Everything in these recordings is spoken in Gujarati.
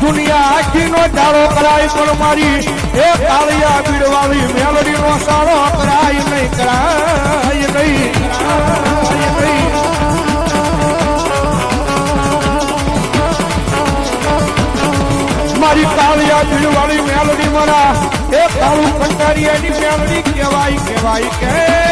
દુનિયા આખી નો જાળો કરાય પણ મારી? એ કાળિયા બીડવાળી મેલડી નો સારો કરાય નહીં કરાય નહીં. મારી કાળિયા બીડવાળી મેલડી મારા, એ કાળું કંટારિયાની મેલડી કહેવાય કહેવાય કહેવાય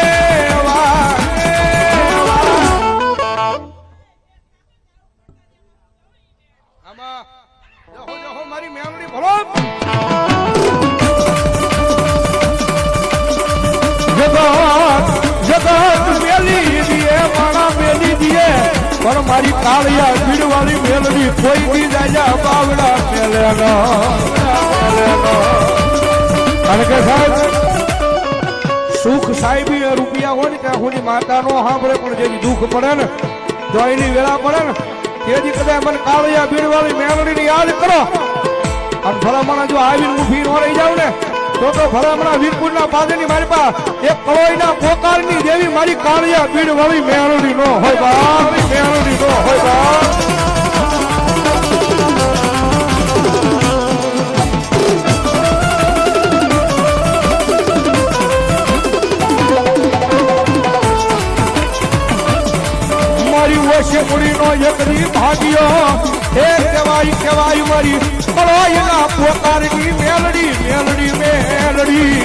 પણ મારી કાળિયા ભીડવાળી મેલડી કોઈ દી રાજા બાવડા મેલેનો કારણ કે સાહેબ, સુખ સાહેબી રૂપિયા હોય ને ત્યાં સુધી માતા નો સાંભળે પણ જેની દુઃખ પડે ને, જો એની વેળા પડે ને, તેથી કદાચ મને કાળિયા ભીડવાળી મેલડીને યાદ કરો. અને ભલામણા જો આવીને ઊભી ન રહી જાવ ને તો તો ભલામણા વીરપુરના પાદરની મારી પાસે એક કળોઈના પોકારની દેવી મારી કાળિયા બીડ વળી મેળડી નો હોય બા મેળડી નો હોય બા મારી ઓછે એક દી ભાગ્યો હે કહેવાય કહેવાય મારી કળોઈના પોકારની મેલડી મેલડી મેલડી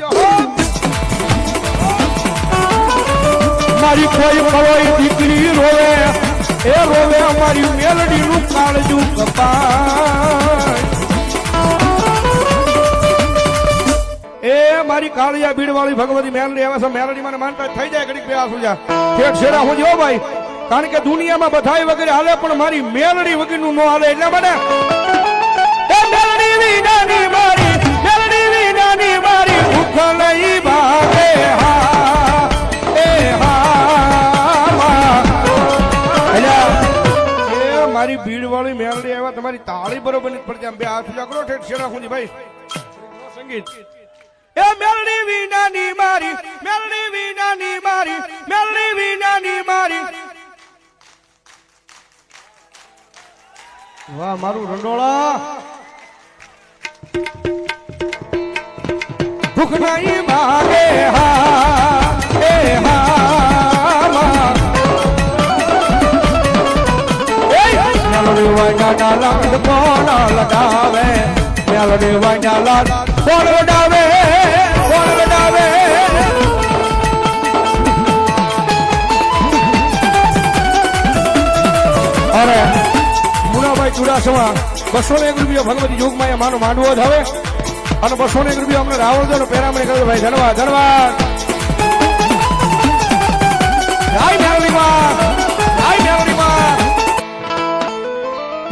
જહો. મારી કોઈ કળોઈ દીકરી રોવે, એ રોવે અમારી મેલડી નું કાળજું કપાય એ મારી કાળિયા ભીડ વાળી ભગવતી મેલડી આવે છે, મેલડી મને માનતા થઈ જાય ઘડીક બે આસુ ઠેઠ છેડા હું જો ભાઈ, કારણ કે દુનિયામાં બધાય વગેરે હાલે, પણ મારી મેલડી વગરનું ન હાલે, એટલે વિનાની મારી ભીડ વાળી મેલડી આવ્યા, તમારી તાળી બરોબર નથી પડતી, આમ બે હાથ ઊંચા ઠેઠ શેરા હું ભાઈ. સંગીત. એ મેલડી વિનાની મારી, મેલડી વિનાની મારી, મેલડી વિનાની મારી. વાહ, મારું રંડોળા. ભૂખ નહીં મારે હા, એ હા લગાવે? મેલડી વાંડા લાલ વડાવે અરે મુનાભાઈ ચુડાસમા બસો ને એક રૂપિયા ભગવતી યોગમાં માનો માંડવો જ હવે. અને બસો ને એક રૂપિયા અમને રાવણ દો પેરામણી કર્યો ભાઈ, ધન્યવાદ ધન્યવાદ.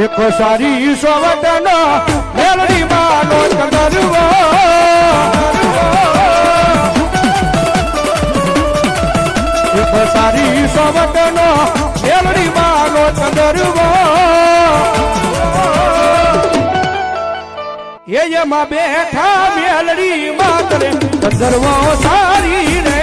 એક સારી સોવટનો મેલડી માનો એક સારી સોવટનો મેલડી એમાં બેઠા મેલડી માતરે ચંદરવો સારી રે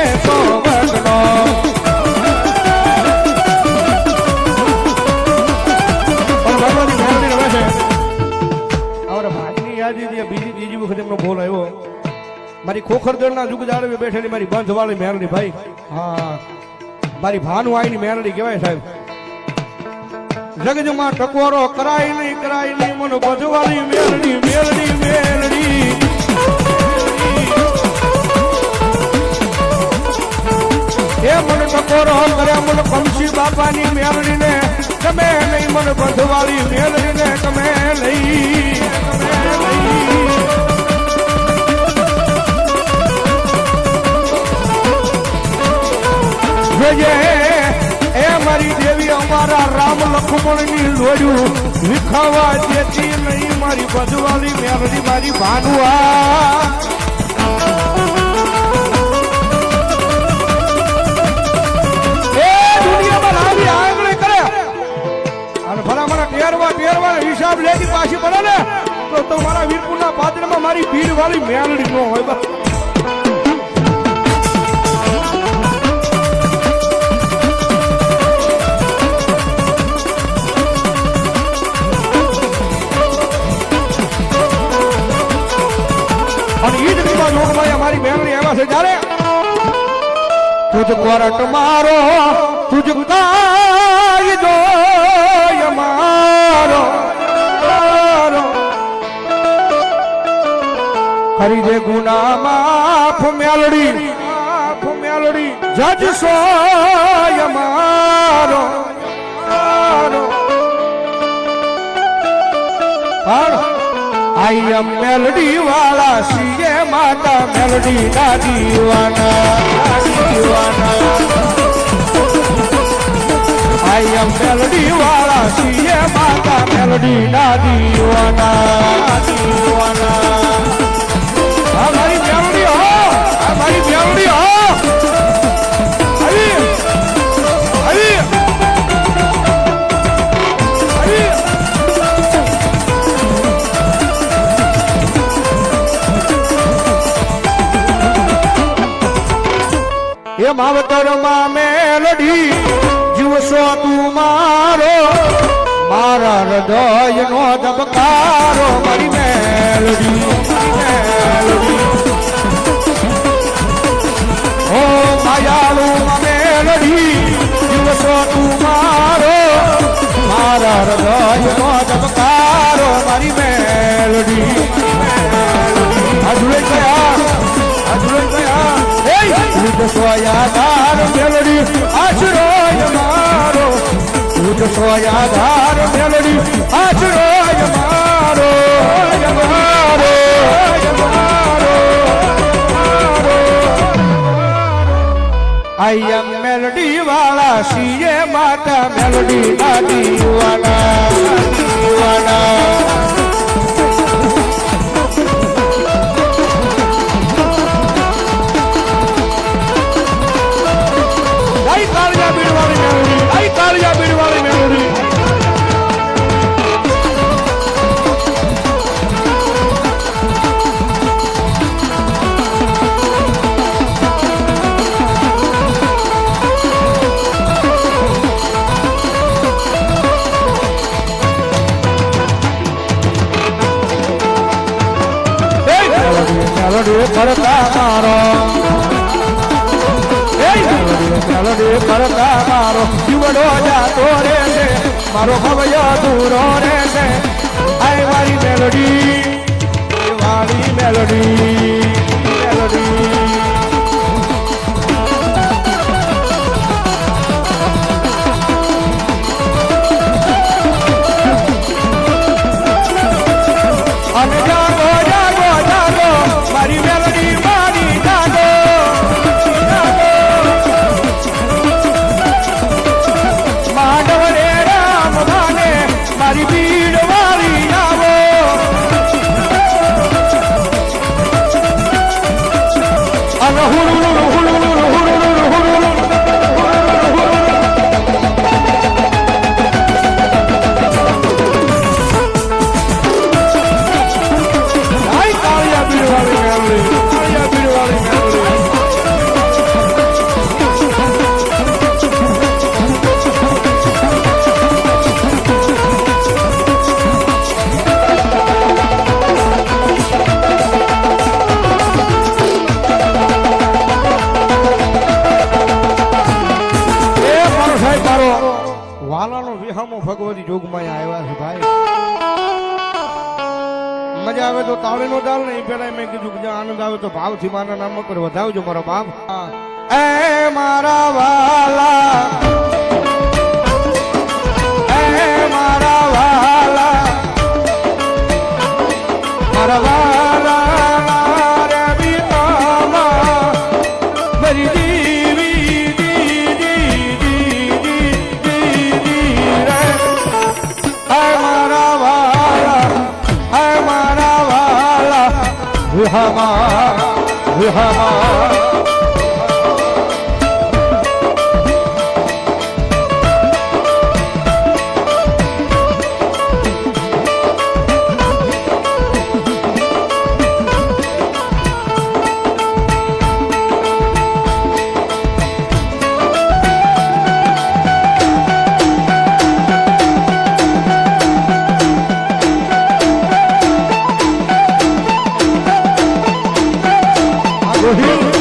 યાદીથી બીજી ત્રીજી વખત એમનો ફોન આવ્યો. મારી ખોખરદળના જુગ જાળવી બેઠેલી મારી બંધવાળી મેરડી ભાઈ. હા. મારી ભાનુ આઈની મેરડી કહેવાય સાહેબ. જગજમાં ટકોરો કરાય નહીં કરાય નહીં. મને ભજવાની મેરડી મેરડી મેરડી એ મને ટકોરો કર્યા, મને કમસી બાપાની મેરડી ને તમે નહીં. મને બંધવાળી મેરડી ને તમે નહીં. Yeah. અમારા રામ લક્ષ્મણની લોડ્યું વિખાવા દેતી નહીં, મારી બધવાળી મેરડી, મારી ભાનુઆ. હિસાબ લેતી પાછી બને ને, તો તમારા વીરપુરના પાદરમાં મારી ભીડ વાળી મેલડી ન હોય બસ. રોજ કોરટ મારો તુજ કાય જોય મારો. મારો. ખરીદે ગુના માફ મેલડી માફ મેલડી, જજ સોય મારો. મારો. આઈ એમ મેલડી વાળા, સીએ માતા મેલડી ના દીવાના. દીવાના આઈ એમ મેલડી વાળા, સીએ માતા મેલડી ના દીવાના. દીવાના અમારી મારી મેલડી હો અમારી મેલડી હો. એ માવતરમાં મેલડી જીવશો તું મારો. મારા હૃદય નો ધબકારો મારી મેલડી ઓ માયાલુ મેલડી જીવશો તું મારો. મારા હૃદય નો ધબકારો મારી મેલડી સોયાધાર મેલડી આશરોય મારો. તુજ સોયાધાર મેલડી આશરોય મારો. મારો આઈ એમ મેલડી વાળા, સીએ માતા મેલડી ના દીવાના મારો જીવડો જાતો રે મારો ભવય દૂરો રે છે. આય મારી મેલોડી મેલડી મેલડી. આનંદ તો ભાવથી મારા નામ પર વધાવજો મારો બાપ. એ મારા વાલા. sorriso.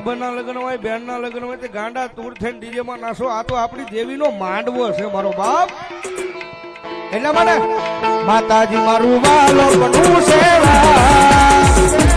ભાઈબંધના લગ્ન હોય, બહેનના લગ્ન હોય, તે ગાંડા તૂર થઈને ડીજે માં નાસો. આ તો આપણી દેવીનો માંડવો છે, મારો બાપ. એટલા માટે માતાજી મારું વાલો બનવું સેવા